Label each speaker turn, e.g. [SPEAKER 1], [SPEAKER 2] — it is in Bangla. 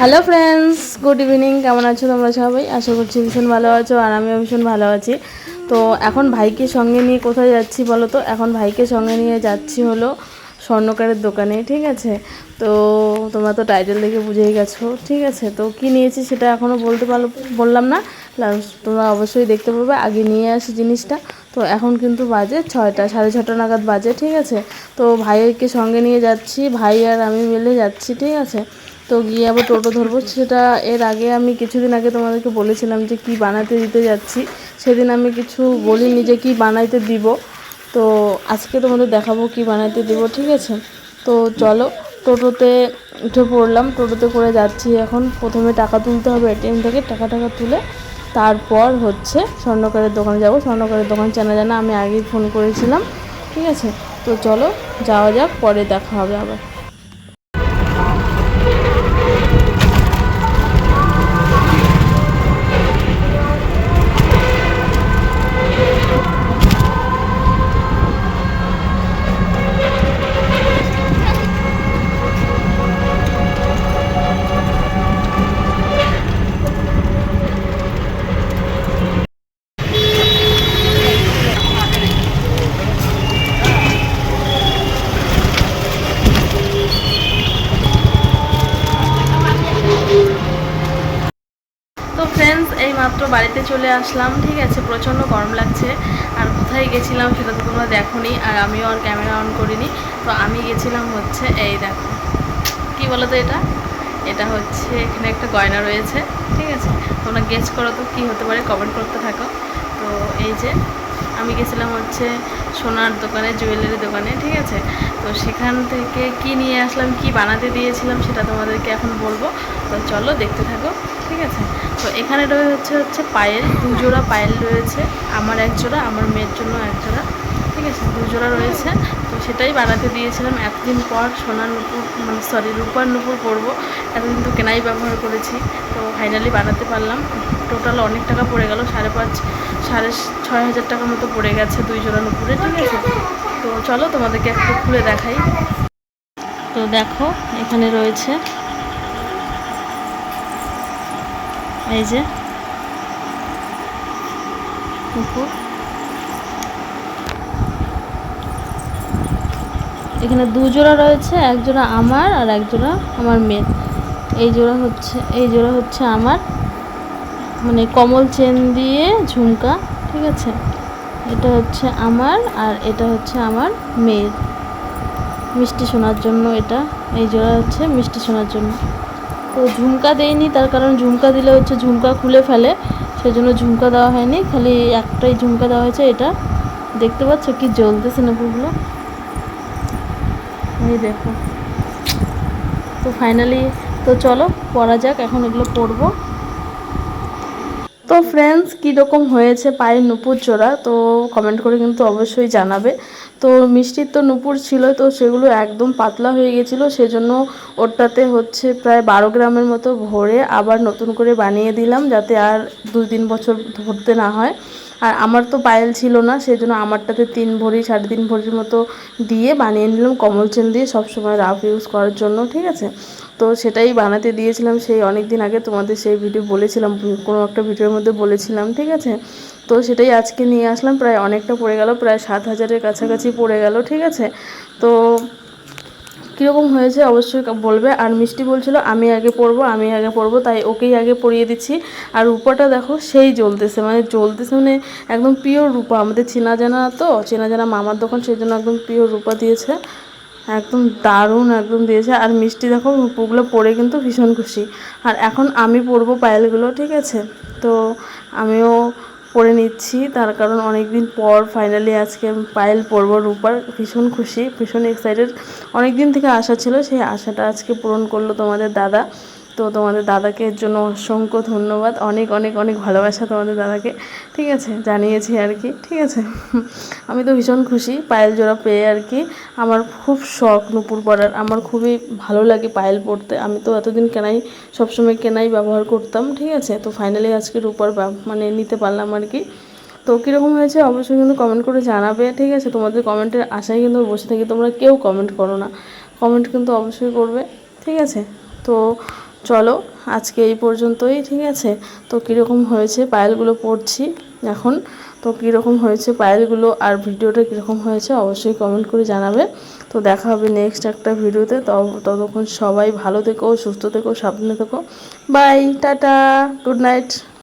[SPEAKER 1] হ্যালো ফ্রেন্ডস গুড ইভিনিং কেমন আছো তোমরা সবাই? আশা করছি ভীষণ ভালো আছো আর আমিও ভীষণ ভালো আছি। তো এখন ভাইকে সঙ্গে নিয়ে কোথায় যাচ্ছি বলো তো? এখন ভাইকে সঙ্গে নিয়ে যাচ্ছি হলো স্বর্ণকারের দোকানে, ঠিক আছে? তো তোমরা তো টাইটেল দেখে বুঝেই গেছো, ঠিক আছে? তো কি নিয়েছি সেটা এখনও বলতে পারল, বললাম না। তোমরা অবশ্যই দেখতে পাবে আগে নিয়ে আসি জিনিসটা। তো এখন কিন্তু বাজে ছয়টা, সাড়ে ছটা নাগাদ বাজে, ঠিক আছে? তো ভাইকে সঙ্গে নিয়ে যাচ্ছি, ভাই আর আমি মিলে যাচ্ছি, ঠিক আছে? তো গিয়ে আবার টোটো ধরবো। সেটা এর আগে আমি কিছুদিন আগে তোমাদেরকে বলেছিলাম যে কি বানাতে দিতে যাচ্ছি। সেদিন আমি কিছু বলিনি যে কি বানাইতে দিব। তো আজকে তোমাদের দেখাবো কি বানাইতে দিব, ঠিক আছে? তো চলো, টোটোতে উঠে পড়লাম। টোটোতে করে যাচ্ছি এখন। প্রথমে টাকা তুলতে হবে এটিএম থেকে, টাকা টাকা তুলে তারপর হচ্ছে স্বর্ণকারের দোকানে যাব। স্বর্ণকারের দোকান চেনা জানা আমি আগেই ফোন করেছিলাম, ঠিক আছে? তো চলো, যাওয়া যাক, পরে দেখা হবে আবার। ফ্রেন্ডস এই মাত্র বাড়িতে চলে আসলাম, ঠিক আছে? প্রচণ্ড গরম লাগছে। আর কোথায় গেছিলাম সেটা তো তোমরা দেখোনি, আর আমিও আর ক্যামেরা অন করিনি। তো আমি গেছিলাম হচ্ছে এই দেখো, কি বলো তো এটা? এটা হচ্ছে এখানে একটা গয়না রয়েছে, ঠিক আছে? তোমরা গেস করো তো কী হতে পারে কমেন্ট করতে থাকো। তো এই যে আমি গেছিলাম হচ্ছে সোনার দোকানে জুয়েলারি দোকানে, ঠিক আছে? তো সেখান থেকে কি নিয়ে আসলাম, কি বানাতে দিয়েছিলাম সেটা তোমাদেরকে এখন বলব। তো চলো দেখতে থাকো, ঠিক আছে? তো এখানে রয়েছে হচ্ছে পায়েল দু জোড়া পায়েল রয়েছে। আমার এক জোড়া, আমার মেয়ের জন্য এক জোড়া, ঠিক আছে? দু জোড়া রয়েছে। তো সেটাই বানাতে দিয়েছিলাম। এতদিন পর সোনার নুপুর মানে সরি রূপার নুপুর পরবো। এতদিন তো কেনাই ব্যবহার করেছি। তো ফাইনালি বানাতে পারলাম। টোটাল অনেক টাকা পড়ে গেল, সাড়ে পাঁচ, সাড়ে ছয় হাজার টাকার মতো পড়ে গেছে দুই জোড়া নুপুরে ঠিক আছে? তো চলো তোমাদেরকে একটু খুলে দেখাই। তো দেখো, এখানে রয়েছে এই যে নুপুর এখানে দু জোড়া রয়েছে, এক জোড়া আমার আর এক জোড়া আমার মেয়ের এই জোড়া হচ্ছে, এই জোড়া হচ্ছে আমার মানে কমল চেন দিয়ে ঝুমকা, ঠিক আছে? এটা হচ্ছে আমার আর এটা হচ্ছে আমার মেয়ের। মিষ্টি শোনার জন্য এটা, এই জোড়া হচ্ছে মিষ্টি শোনার জন্য। তো ঝুমকা দেয়নি তার কারণ ঝুমকা দিলে হচ্ছে ঝুমকা খুলে ফেলে, সেজন্য ঝুমকা দেওয়া হয়নি, খালি একটাই ঝুমকা দেওয়া হয়েছে, এটা দেখতে পাচ্ছ কি জ্বলতেছে নাপুরগুলো এই দেখো। তো ফাইনালি তো চলো পরা যাক, এখন এগুলো পরবো তো ফ্রেন্ডস কীরকম হয়েছে পায়ের নুপুর জোড়া? তো কমেন্ট করে কিন্তু অবশ্যই জানাবে। তো মিষ্টির তো নুপুর ছিল, তো সেগুলো একদম পাতলা হয়ে গেছিল, সেজন্য ওটাতে হচ্ছে প্রায় বারো গ্রামের মতো ভরে আবার নতুন করে বানিয়ে দিলাম, যাতে আর দুই তিন বছর ধরতে না হয়। আর আমার তো পায়েল ছিল না সেই জন্য আমারটাতে তিন ভরি, সাড়ে তিন ভরির মতো দিয়ে বানিয়ে নিলাম, কমল চেন দিয়ে সবসময় রাফ ইউজ করার জন্য, ঠিক আছে? তো সেটাই বানাতে দিয়েছিলাম, সেই অনেক দিন আগে তোমাদের সেই ভিডিও বলেছিলাম, কোনো একটা ভিডিওর মধ্যে বলেছিলাম, ঠিক আছে? তো সেটাই আজকে নিয়ে আসলাম, প্রায় অনেকটা পড়ে গেল, প্রায় সাত হাজারের কাছাকাছি পড়ে গেল, ঠিক আছে? তো কীরকম হয়েছে অবশ্যই বলবে। আর মিষ্টি বলছিল, আমি আগে পড়ব আমি আগে পড়ব তাই ওকেই আগে পরিয়ে দিচ্ছি। আর রূপাটা দেখো, সেই জ্বলতেছে। মানে জ্বলতেছে মানে একদম পিওর রূপা। আমাদের চেনা জানা তো, চেনা জানা মামার দোকান, সেই জন্য একদম পিওর রূপা দিয়েছে। একদম দারুণ একদম দিয়েছে। আর মিষ্টি দেখো, রূপগুলো পরে কিন্তু ভীষণ খুশি। আর এখন আমি পরবো পায়েলগুলো, ঠিক আছে? তো আমিও পরে নিচ্ছি। তার কারণ অনেক দিন পর ফাইনালি আজকে পায়েল পরব রূপার। ভীষণ খুশি, ভীষণ এক্সাইটেড অনেক দিন থেকে আশা ছিল, সেই আশাটা আজকে পূরণ করল তোমাদের দাদা। তো তোমাদের দাদাকে এর জন্য অসংখ্য ধন্যবাদ। অনেক অনেক অনেক ভালোবাসা তোমাদের দাদাকে। ঠিক আছে, জানিয়েছি আর কি। ঠিক আছে। আমি তো ভীষণ খুশি পায়েল জোড়া পেয়ে আর কি। আমার খুব শখ নুপুর পরার আমার খুবই ভালো লাগে পায়েল পরতে আমি তো এতদিন কেনাই, সবসময় কেনাই ব্যবহার করতাম। ঠিক আছে, তো ফাইনালি আজকে রূপার মানে নিতে পারলাম আর কি। তো কীরকম হয়েছে অবশ্যই কিন্তু কমেন্ট করে জানাবে। ঠিক আছে, তোমাদের কমেন্টের আশায় কিন্তু বসে থাকি। তোমরা কেউ কমেন্ট করো না। কমেন্ট কিন্তু অবশ্যই করবে। ঠিক আছে, তো চলো, আজকে এই পর্যন্তই, ঠিক আছে? তো কীরকম হয়েছে পায়েলগুলো পড়ছি এখন? তো কীরকম হয়েছে পায়েলগুলো আর ভিডিওটা কীরকম হয়েছে অবশ্যই কমেন্ট করে জানাবে। তো দেখা হবে নেক্সট একটা ভিডিওতে। ততক্ষণ সবাই ভালো থেকো, সুস্থ থেকো, সাবধানে থেকো। By tata good night